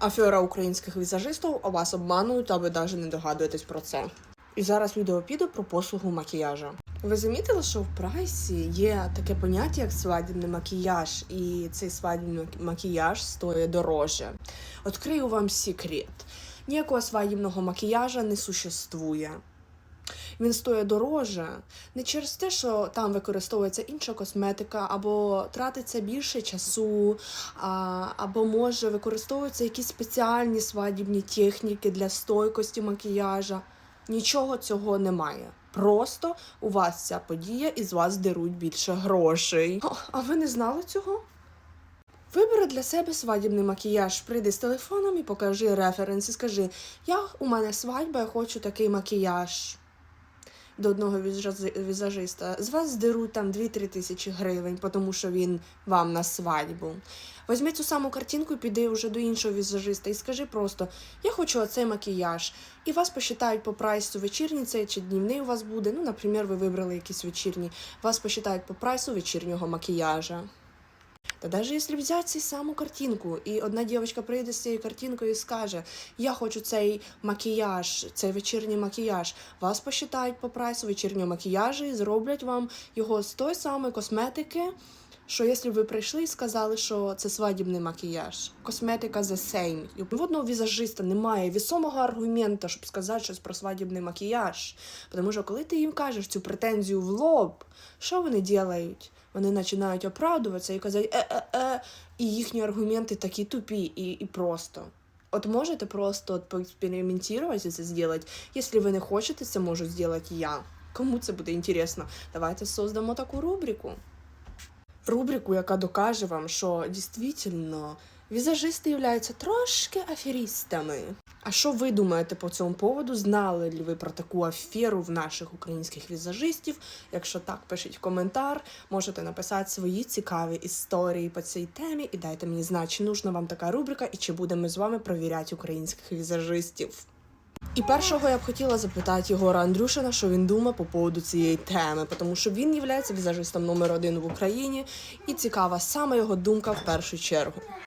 Афера українських візажистів, вас обманують, а ви навіть не догадуєтесь про це. І зараз відео піде про послугу макіяжа. Ви замітили, що в прайсі є таке поняття, як свадібний макіяж, і цей свадібний макіяж стоїть дороже. Открию вам секрет. Ніякого свадібного макіяжа не существує. Він стоїть дороже не через те, що там використовується інша косметика, або тратиться більше часу, а, або може використовуються якісь спеціальні свадібні техніки для стойкості макіяжа. Нічого цього немає. Просто у вас ця подія і з вас деруть більше грошей. О, а ви не знали цього? Вибери для себе свадібний макіяж. Прийди з телефоном і покажи референс і скажи: Я у мене свадьба, я хочу такий макіяж. До одного візажи- візажиста. З вас здеруть там 2-3 тисячі гривень, тому що він вам на свадьбу. Візьми цю саму картинку і піди вже до іншого візажиста і скажи просто: Я хочу оцей макіяж. І вас посчитають по прайсу вечірній цей чи днівний у вас буде. Ну, наприклад, ви вибрали якийсь вечірній. Вас посчитають по прайсу вечірнього макіяжа. Та навіть якщо взяти цю саму картинку, і одна дівчинка прийде з цією картинкою і скаже: Я хочу цей макіяж, цей вечірній макіяж. Вас посчитають по прайсу вечірнього макіяжу і зроблять вам його з тої самої косметики. Що якщо ви прийшли і сказали, що це свадібний макіяж, косметика the same. І в одного візажиста немає вісомого аргумента, щоб сказати щось про свадібний макіяж. Тому що коли ти їм кажеш цю претензію в лоб, що вони роблять? Вони починають оправдуватися і казати е-е-е, і їхні аргументи такі тупі і, і просто. От можете просто от поекспериментувати це зробити. Якщо ви не хочете, це можу зробити я. Кому це буде інтересно? Давайте создамо таку рубрику. Рубрику, яка докаже вам, що дійсно візажисти являються трошки аферістами. А що ви думаєте по цьому поводу? Знали ли ви про таку аферу в наших українських візажистів? Якщо так, пишіть коментар, можете написати свої цікаві історії по цій темі і дайте мені знати, чи нужна вам така рубрика і чи будемо з вами провіряти українських візажистів. І першого я б хотіла запитати Єгора Андрюшина, що він думає по поводу цієї теми, тому що він є візажистом номер один в Україні, і цікава саме його думка в першу чергу.